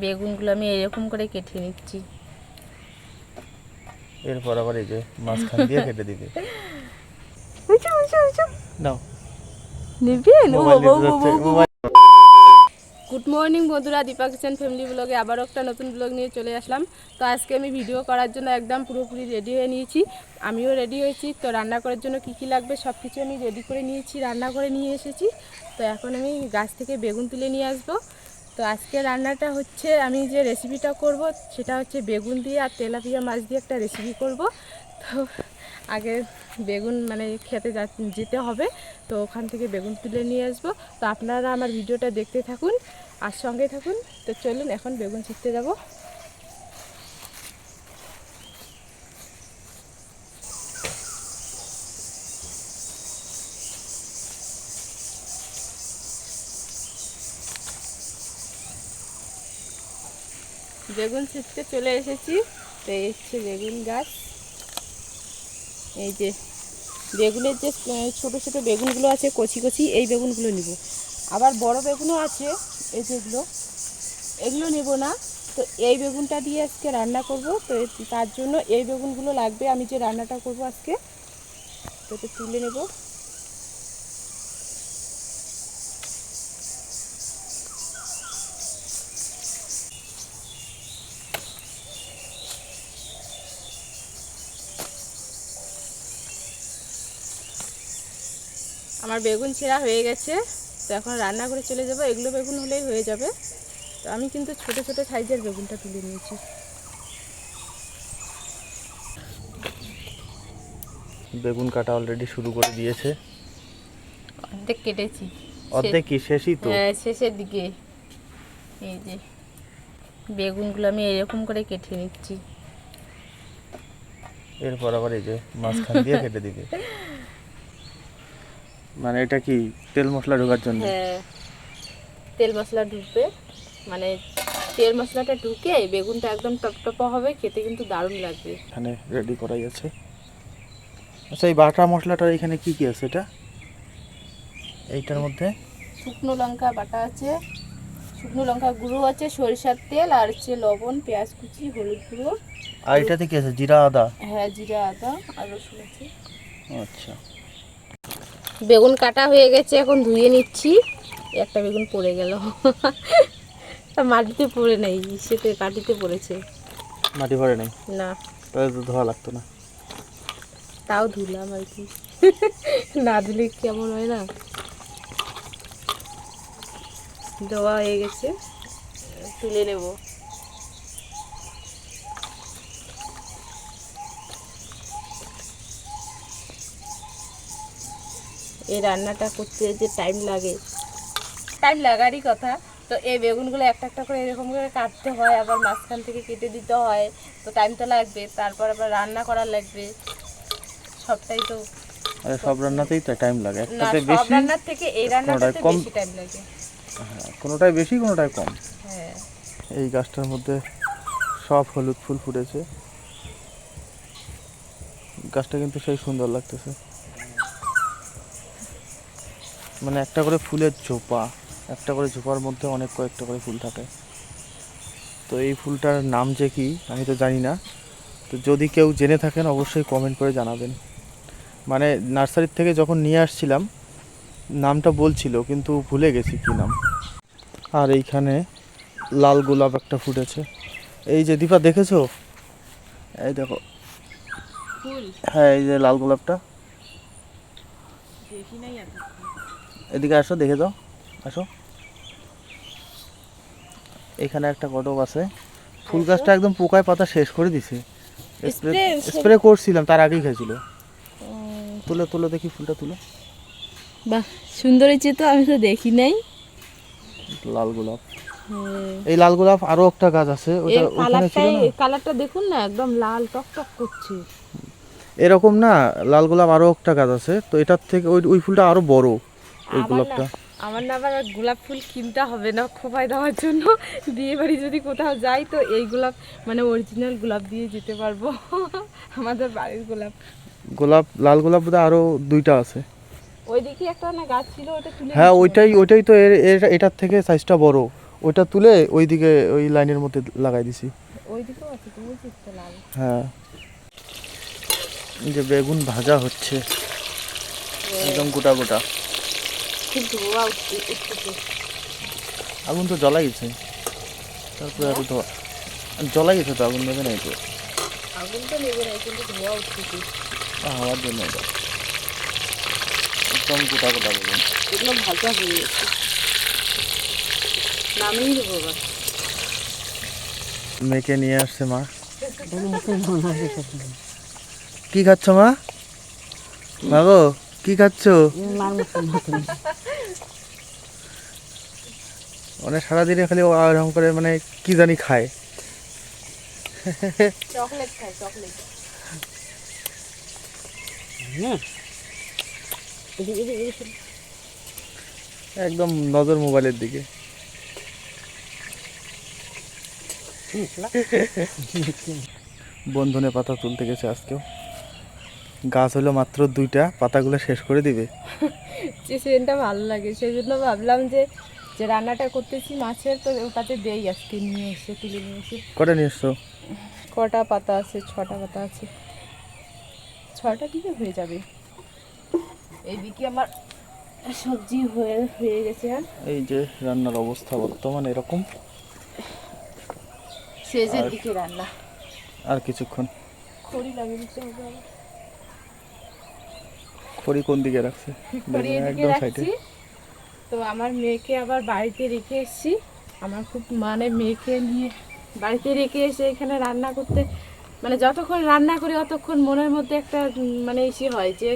বেগুনগুলো আমি এরকম করে কেটে নিচ্ছি। এরপর আবার এই যে মাঝখান দিয়ে কেটে দিবে। উঁচু উঁচু উঁচু। নাও। নেবেন ও গুড মর্নিং বন্ধুরা দীপা কিচেন ফ্যামিলি ব্লগে আবারও একটা নতুন ব্লগ নিয়ে চলে আসলাম। তো আজকে আমি ভিডিও করার জন্য একদম পুরোপুরি রেডি হয়ে নিয়েছি। আমিও রেডি হয়েছি। তো রান্না করার জন্য কী কী লাগবে সব কিছু আমি রেডি করে নিয়েছি রান্না করে নিয়ে এসেছি। তো এখন আমি গাছ থেকে বেগুন তুলে নিয়ে আসব। তো আজকে রান্নাটা হচ্ছে, আমি যে রেসিপিটা করব, সেটা হচ্ছে বেগুন দিয়ে আর তেলাপিয়া মাছ দিয়ে একটা রেসিপি করব। তো আগে বেগুন মানে খেতে যেতে হবে, তো ওখান থেকে বেগুন তুলে নিয়ে আসব। তো আপনারা আমার ভিডিওটা দেখতে থাকুন, আর সঙ্গে থাকুন। তো চলুন, এখন বেগুন ছিটতে যাব। বেগুন ছিটতে চলে এসেছি। তো হচ্ছে বেগুন গাছ। এই যে বেগুনের যে ছোট ছোট বেগুনগুলো আছে, কচি কচি, এই বেগুনগুলো নিব। আবার বড় বেগুনও আছে, এই যেগুলো এগুলো। নেব না। তো এই বেগুনটা দিয়ে আজকে রান্না করব। তো তার জন্য এই বেগুনগুলো লাগবে। আমি যে রান্নাটা করব আজকে তো তুলে নেব। আমার বেগুন ছেঁড়া হয়ে গেছে তো এখন রান্না করে চলে যাব। এগুলো বেগুন হলেই হয়ে যাবে। তো আমি কিন্তু ছোট ছোট সাইজের বেগুনটা তুলে নিয়েছি। বেগুন কাটা অলরেডি শুরু করে দিয়েছে। অর্ধেক কেটেছি। অর্ধেক কি? শেষই তো? হ্যাঁ শেষের দিকে। এই যে বেগুনগুলো আমি এরকম করে কেটে নিচ্ছি। এরপর আবার এই যে মাঝখান দিয়ে কেটে দিবে। মানে এটা কি তেল মশলা ঢোকার জন্য? হ্যাঁ তেল মশলা ঢুকবে। মানে তেল মশলাটা ঢুকে বেগুনটা একদম টপটপা হবে খেতে কিন্তু দারুণ লাগবে। এখানে রেডি করাই আছে। আচ্ছা এই বাটা মশলাটা এখানে কি কি আছে এটা? এইটার মধ্যে? শুকনো লঙ্কা বাটা আছে শুকনো লঙ্কা গুঁড়ো আছে সরিষার তেল আর হচ্ছে লবণ পেঁয়াজ কুচি হলুদ গুঁড়ো। আর এটাতে কি আছে? জিরা আদা? হ্যাঁ জিরা আদা আর রসুন আছে। আচ্ছা। বেগুন কাটা হয়ে গেছে এখন ধুয়ে নিচ্ছি। একটা বেগুন পড়ে গেল। মাটিতে পড়ে নেই সেতে কাটিতে পড়েছে। মাটি পড়ে নেই? না। তাহলে তো ধোয়া লাগতো না। তাও ধুলাম আর কি। না ধুলে কেমন হয় না? ধোয়া হয়ে গেছে। তুলে নেব। এই রান্নাটা করতে যে টাইম লাগে। টাইম লাগারই কথা। তো এই বেগুনগুলো একটা একটা করে এরকম করে কাটতে হয় আবার মাঝখান থেকে কেটে দিতে হয়। তো টাইম তো লাগবে তারপর আবার রান্না করা লাগবে। সবটাই তো আরে সব রান্নাতেই তো টাইম লাগে। একটাতে সব রান্নার থেকে এই রান্নাটাতে বেশি টাইম লাগে। হ্যাঁ, কোনোটাই বেশি কোনোটাই কম। হ্যাঁ। এই গাছটার মধ্যে সব হলুদ ফুল ফুটেছে। গাছটা কিন্তু সেই সুন্দর লাগতেছে। মানে একটা করে ফুলের ঝোপা একটা করে ঝোপার মধ্যে অনেক কয়েকটা করে ফুল থাকে। তো এই ফুলটার নাম যে কি আমি তো জানি না। তো যদি কেউ জেনে থাকেন অবশ্যই কমেন্ট করে জানাবেন। মানে নার্সারির থেকে যখন নিয়ে আসছিলাম নামটা বলছিল কিন্তু ভুলে গেছি কি নাম। আর এইখানে লাল গোলাপ একটা ফুটেছে এই যে দীপা দেখেছ? এই দেখো। হ্যাঁ এই যে লাল গোলাপটা। এদিকে আসো দেখে দাও আসো। এখানে একটা কটক আছে। ফুল গাছটা একদম পোকায় পাতা শেষ করে দিছে। স্প্রে করছিলাম তার আগেই খেয়েছিল তুলে তুলে দেখি ফুলটা তুলে। বাহ সুন্দর হয়েছে তো আমি তো দেখি নাই। লাল গোলাপ। হ্যাঁ। এই লাল গোলাপ আরও একটা গাছ আছে ওটা ওখানে ছিল না? কালারটা দেখুন না একদম লাল টক টক করছে। এরকম না লাল গোলাপ আরও একটা গাছ আছে তো এটার থেকে ওই ওই ফুলটা আরও বড় ওই গোলাপটা। আমার না আবার গোলাপ ফুল কিনতে হবে না খোপায় দেওয়ার জন্য। বিয়ে বাড়ি যদি কোথাও যাই তো এই গোলাপ মানে অরিজিনাল গোলাপ দিয়ে যেতে পারব। আমাদের বাড়ির গোলাপ। গোলাপ লাল গোলাপ বোধহয় আরও দুইটা আছে। ওই দিকে একটা না গাছ ছিল ওটা তুলে হ্যাঁ ওইটাই ওইটাই তো এর এটার থেকে সাইজটা বড়। ওইটা তুলে ওইদিকে ওই লাইনের মধ্যে লাগাই দিছি। ওই দিকেও আছে তো লাল। হ্যাঁ। যে বেগুন ভাজা হচ্ছে একদম গোটা গোটা। ধোয়া আগুন তো জ্বলাই গেছে। তারপরে আগুন তো জ্বলাই গেছে তো আগুন নেবে নাই তো? আগুন তো নেবে না কিন্তু ধোয়া উঠতেছে হাওয়ার জন্য এটা। একদম গোটা গোটা বেগুন। এগুলো ভাজা হয়ে গেছে। নামিয়ে মেয়েকে নিয়ে আসছে মা। কি খাচ্ছ মা? মা গো কি খাচ্ছ? মানে সারাদিনে খালি ও এরকম করে মানে কি জানি খায়। চকলেট খাই চকলেট। একদম নজর মোবাইলের দিকে। বন্ধনে পাতা তুলতে গেছে আজকেও। গাছ হলো মাত্র দুইটা পাতাগুলো শেষ করে দিবে। সেন্টটা ভালো লাগে সেই জন্য ভাবলাম যে যে রান্নাটা করতেছি মাছের তো ওটাতে দেই আজকে নিয়ে এসে তুলে নিয়ে এসে। কটা নিয়ে এসছো? কটা পাতা আছে ছটা পাতা আছে। ছটা দিকে হয়ে যাবে। এইদিকে আমার সবজি হয়ে হয়ে গেছে আর। এই যে রান্নার অবস্থা বর্তমান এরকম। শেষের দিকে রান্না। আর কিছুক্ষণ। খড়ি লাগিয়ে দিতে হবে। খড়ি কোন দিকে রাখছে? একদম সাইডে। তো আমার মেয়েকে আবার বাড়িতে রেখে এসেছি। আমার খুব মানে মেয়েকে নিয়ে বাড়িতে রেখে এসে এখানে রান্না করতে মানে যতক্ষণ রান্না করি ততক্ষণ মনের মধ্যে একটা মানে ইসে হয় যে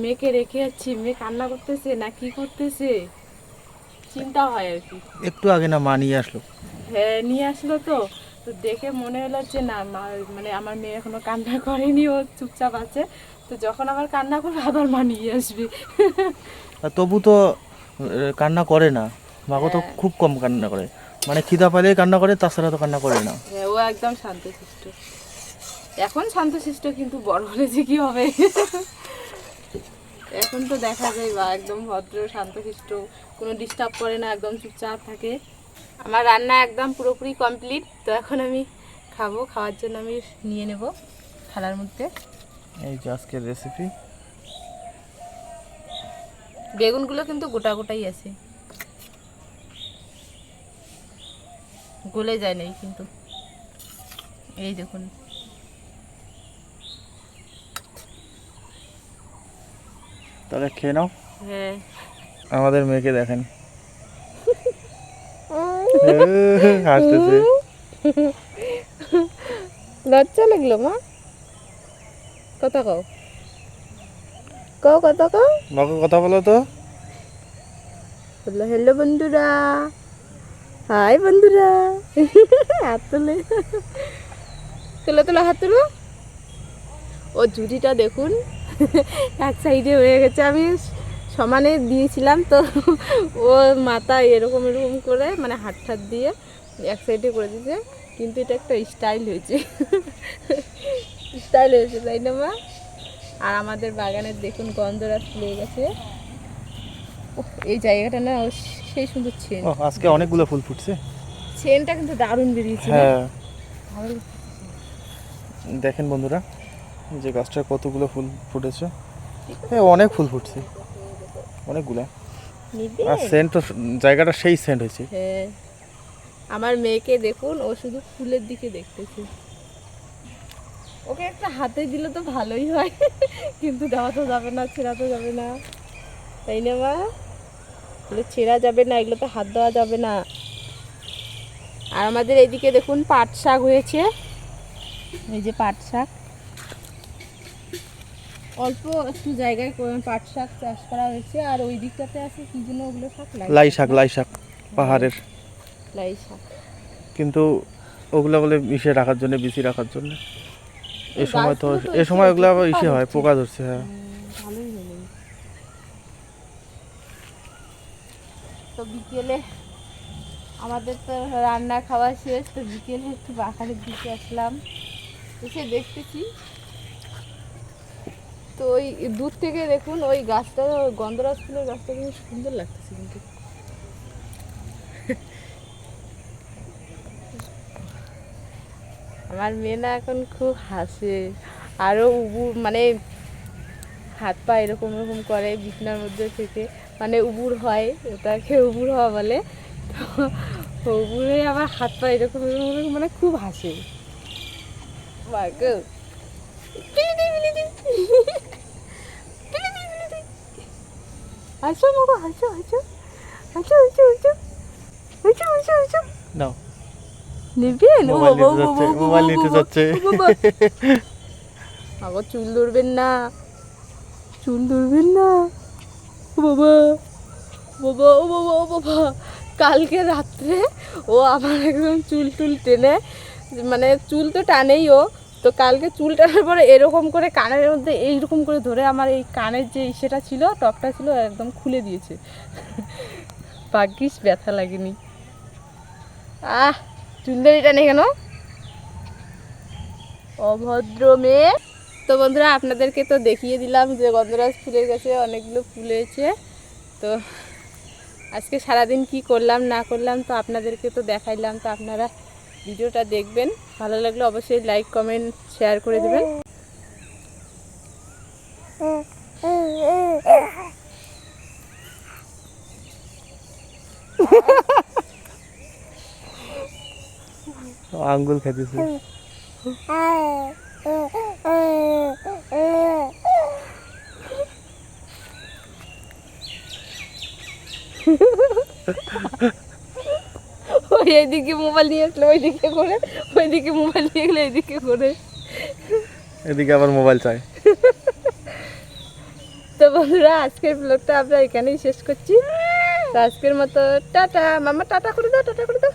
মেয়েকে রেখে যাচ্ছি মেয়ে কান্না করতেছে না কি করতেছে? চিন্তা হয় আর কি। একটু আগে না মা নিয়ে আসলো? হ্যাঁ নিয়ে আসলো তো। তো দেখে মনে হলো যে না মা মানে আমার মেয়ে এখনও কান্না করেনি ও চুপচাপ আছে। তো যখন আবার কান্না করবে আবার মা নিয়ে আসবে। তবু তো কান্না করে না। মাগো তো হ্যাঁ। খুব কম কান্না করে। মানে খিদা পাইলেই কান্না করে তাছাড়া তো কান্না করে না। হ্যাঁ ও একদম শান্তশিষ্ট। এখন শান্তশিষ্ট কিন্তু বড় হলে যে কি হবে? এখন তো দেখা যায় বা একদম ভদ্র শান্তশিষ্ট কোনো ডিস্টার্ব করে না একদম চুপচাপ থাকে। আমার রান্না একদম পুরোপুরি কমপ্লিট তো এখন আমি খাব খাওয়ার জন্য আমি নিয়ে নেব থালার মধ্যে। এই যে আজকের রেসিপি বেগুনগুলো কিন্তু গোটা গোটাই আছে। গলে যায় নাই কিন্তু। এই দেখুন। তাহলে খেয়ে নাও। হ্যাঁ। আমাদের মেয়েকে দেখেন। হাসতেছে। লজ্জা লাগল মা। কত কও? কও কত কও? মাকে কথা বলো তো। বলল হ্যালো বন্ধুরা। হাই বন্ধুরা। হাত তুলে তুলো তুলো হাত তুলো ও ঝুড়িটা দেখুন এক সাইডে হয়ে গেছে। আমি সমানে দিয়েছিলাম তো ও মাথা এরকম এরকম করে মানে হাত ঠাত দিয়ে এক সাইডে করে দিয়েছে। কিন্তু এটা একটা স্টাইল হয়েছে। স্টাইল হয়েছে তাই না মা? আর আমাদের বাগানের দেখুন গন্ধরাজ ফুলে গেছে। এই জায়গাটা না সেই সুন্দর ছেন। আজকে অনেকগুলো ফুল ফুটছে। ছেনটা কিন্তু দারুণ বেরিয়েছে হ্যাঁ। দেখেন বন্ধুরা এই যে গাছটায় কতগুলো ফুল ফুটেছে। হ্যাঁ অনেক ফুল ফুটছে। অনেকগুলো। আর সেন্ট তো জায়গাটা সেই সেন্ট হয়েছে। হ্যাঁ। আমার মেয়েকে দেখুন ও শুধু ফুলের দিকে দেখতেছে। ওকে একটা হাতে দিলে তো ভালোই হয়। কিন্তু দেওয়া তো যাবে না ছেঁড়া তো যাবে না। তাই না মা? এগুলো ছেঁড়া যাবে না এগুলো তো হাত দেওয়া যাবে না। আর আমাদের এইদিকে দেখুন পাট শাক হয়েছে। এই যে পাট শাক। অল্প একটু জায়গায় পাট শাক চাষ করা হয়েছে আর ওই দিকটাতে আছে কি জন্য ওগুলো শাক লাই শাক। লাই শাক পাহাড়ের। লাই শাক। কিন্তু ওগুলো বলে মিশে রাখার জন্য বিচি রাখার জন্য। এই সময় তো এই সময় ওগুলো আবার ইসে হয় পোকা ধরছে হ্যাঁ। তো বিকেলে আমাদের তো রান্না খাওয়া শেষ তো বিকেলে একটু বাগানের দিকে আসলাম। এসে দেখতেছি। তো ওই দূর থেকে দেখুন ওই গাছটা গন্ধরাজ ফুলের গাছটা কিন্তু সুন্দর লাগতেছে কিন্তু। আমার মেয়ে না এখন খুব হাসে। আরও উবু মানে হাত পা এরকম এরকম করে বিছনার মধ্যে থেকে। মানে উবুর হয়, ওটাকে উবুর হওয়া বলে। তো উবুরে আবার হাত পা এরকম এরকম মানে খুব হাসে। হাসো হাসো হাসো। হাসো হাসো হাসো। হাসো হাসো হাসো। নেবেন ও বাবা, ও মোবাইল নিতে যাচ্ছে। বাবা। চুল ধরবেন না। চুল ধরবেন না। ও বাবা বাবা ও বাবা ও বাবা। কালকে রাত্রে ও আমার একদম চুল টুল টেনে মানে চুল তো টানেই ও তো কালকে চুল টানার পরে এরকম করে কানের মধ্যে এইরকম করে ধরে আমার এই কানের যে সেটা ছিল টপটা ছিল একদম খুলে দিয়েছে। ভাগ্যিস ব্যথা লাগেনি। আহ! কেন? অভদ্র মেয়ে। তো বন্ধুরা, আপনাদেরকে তো দেখিয়ে দিলাম যে গন্ধরাজ ফুলের গাছে অনেকগুলো ফুল হয়েছে। তো আজকে সারাদিন কি করলাম, না করলাম, তো আপনাদেরকে তো দেখাইলাম। তো আপনারা ভিডিওটা দেখবেন। ভালো লাগলে অবশ্যই লাইক, কমেন্ট, শেয়ার করে দেবেন। আঙ্গুল খেতেছে। ওই এইদিকে মোবাইল নিয়ে আসলো ওইদিকে করে ওইদিকে মোবাইল নিয়ে গেলে এইদিকে করে। এদিকে আবার মোবাইল চাই। তো বন্ধুরা আজকের ব্লগটা আমরা এখানেই শেষ করছি। তো আজকের মতো টাটা মামা টাটা করে দাও টাটা করে দাও।